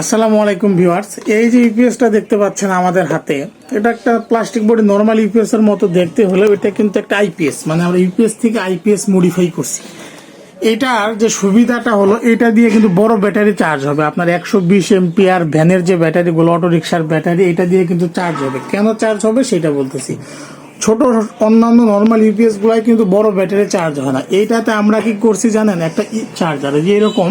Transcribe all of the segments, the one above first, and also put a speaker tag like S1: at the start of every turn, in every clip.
S1: আসসালামু আলাইকুম ভিউয়ার্স। এই যে ইউপিএসটা দেখতে পাচ্ছেন আমাদের হাতে, এটা একটা প্লাস্টিক বডি নর্মাল ইউপিএস এর মতো দেখতে হলেও এটা কিন্তু একটা আইপিএস মানে আমরা ইউপিএস থেকে আইপিএস মডিফাই করছি। এটার যে সুবিধাটা হলো, এটা দিয়ে কিন্তু বড় ব্যাটারি চার্জ হবে। আপনার একশো বিশ এমপিআর ভ্যানের যে ব্যাটারিগুলো অটো রিক্সার ব্যাটারি, এটা দিয়ে কিন্তু চার্জ হবে। কেন চার্জ হবে সেটা বলতেছি। ছোট অন্যান্য নর্মাল ইউপিএস গুলাই কিন্তু বড় ব্যাটারি চার্জ হয় না। এইটাতে আমরা কি করছি জানেন? একটা চার্জার যে এরকম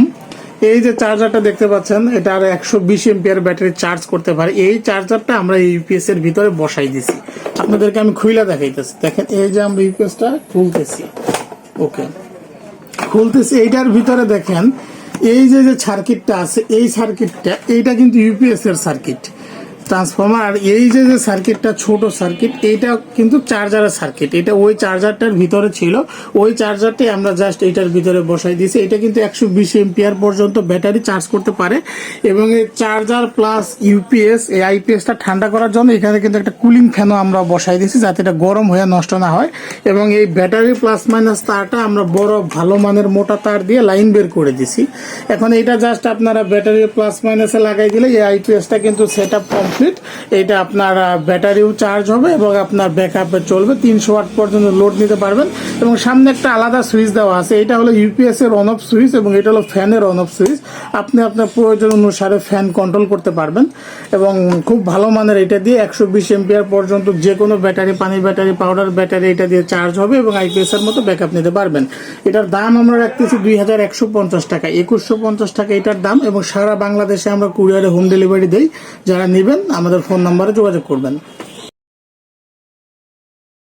S1: এই যে চার্জারটা দেখতে পাচ্ছেন, এটা আর একশো বিশ এমপিআর ব্যাটারি চার্জ করতে পারে। এই চার্জারটা আমরা ইউপিএস এর ভিতরে বসাই দিছি। আপনাদেরকে আমি খুইলা দেখাইতেছি। দেখেন, এই যে আমরা ইউপিএসটা খুলতেছি। ওকে। খুলতেছি, এইটার ভিতরে দেখেন, এই যে যে সার্কিটটা আছে, এই সার্কিটটা এইটা কিন্তু ইউপিএস এর সার্কিট ট্রান্সফরমার আর এই যে যে সার্কিটটা ছোট সার্কিট এইটা কিন্তু চার্জারের সার্কিট এটা ওই চার্জারটার ভিতরে ছিল। ওই চার্জারটাই আমরা জাস্ট এটার ভিতরে বসাই দিয়েছি। এটা কিন্তু একশো বিশ এমপিআর পর্যন্ত ব্যাটারি চার্জ করতে পারে। এবং এই চার্জার প্লাস ইউপিএস এই আইপিএসটা ঠান্ডা করার জন্য এখানে কিন্তু একটা কুলিং ফ্যানও আমরা বসাই দিয়েছি, যাতে এটা গরম হয়ে নষ্ট না হয়। এবং এই ব্যাটারি প্লাস মাইনাস তারটা আমরা বড় ভালো মানের মোটা তার দিয়ে লাইন বের করে দিছি এখন এটা জাস্ট আপনারা ব্যাটারি প্লাস মাইনাসে লাগাই দিলে এই আইপিএসটা কিন্তু সেট আপ কমপ্লিট এটা আপনার ব্যাটারিও চার্জ হবে এবং আপনার ব্যাকআপে চলবে। তিনশো ওয়াট পর্যন্ত লোড নিতে পারবেন। এবং সামনে একটা আলাদা সুইচ দেওয়া আছে। এটা হলো ইউপিএস এর অন অফ সুইচ এবং এটা হলো ফ্যানের অন অফ সুইচ আপনি আপনার প্রয়োজন অনুসারে ফ্যান কন্ট্রোল করতে পারবেন এবং খুব ভালো মানের এটা দিয়ে একশো বিশ এমপিআর পর্যন্ত যে কোনো ব্যাটারি পানি ব্যাটারি পাউডার ব্যাটারি এটা দিয়ে চার্জ হবে এবং আইপিএস এর মতো ব্যাকআপ নিতে পারবেন। এটার দাম আমরা রাখতেছি দুই হাজার একশো পঞ্চাশ টাকা। একুশশো পঞ্চাশ টাকা এটার দাম এবং সারা বাংলাদেশে আমরা কুরিয়ারে হোম ডেলিভারি দিই। যারা নেবেন, আমাদের ফোন নাম্বারে যোগাযোগ করবেন।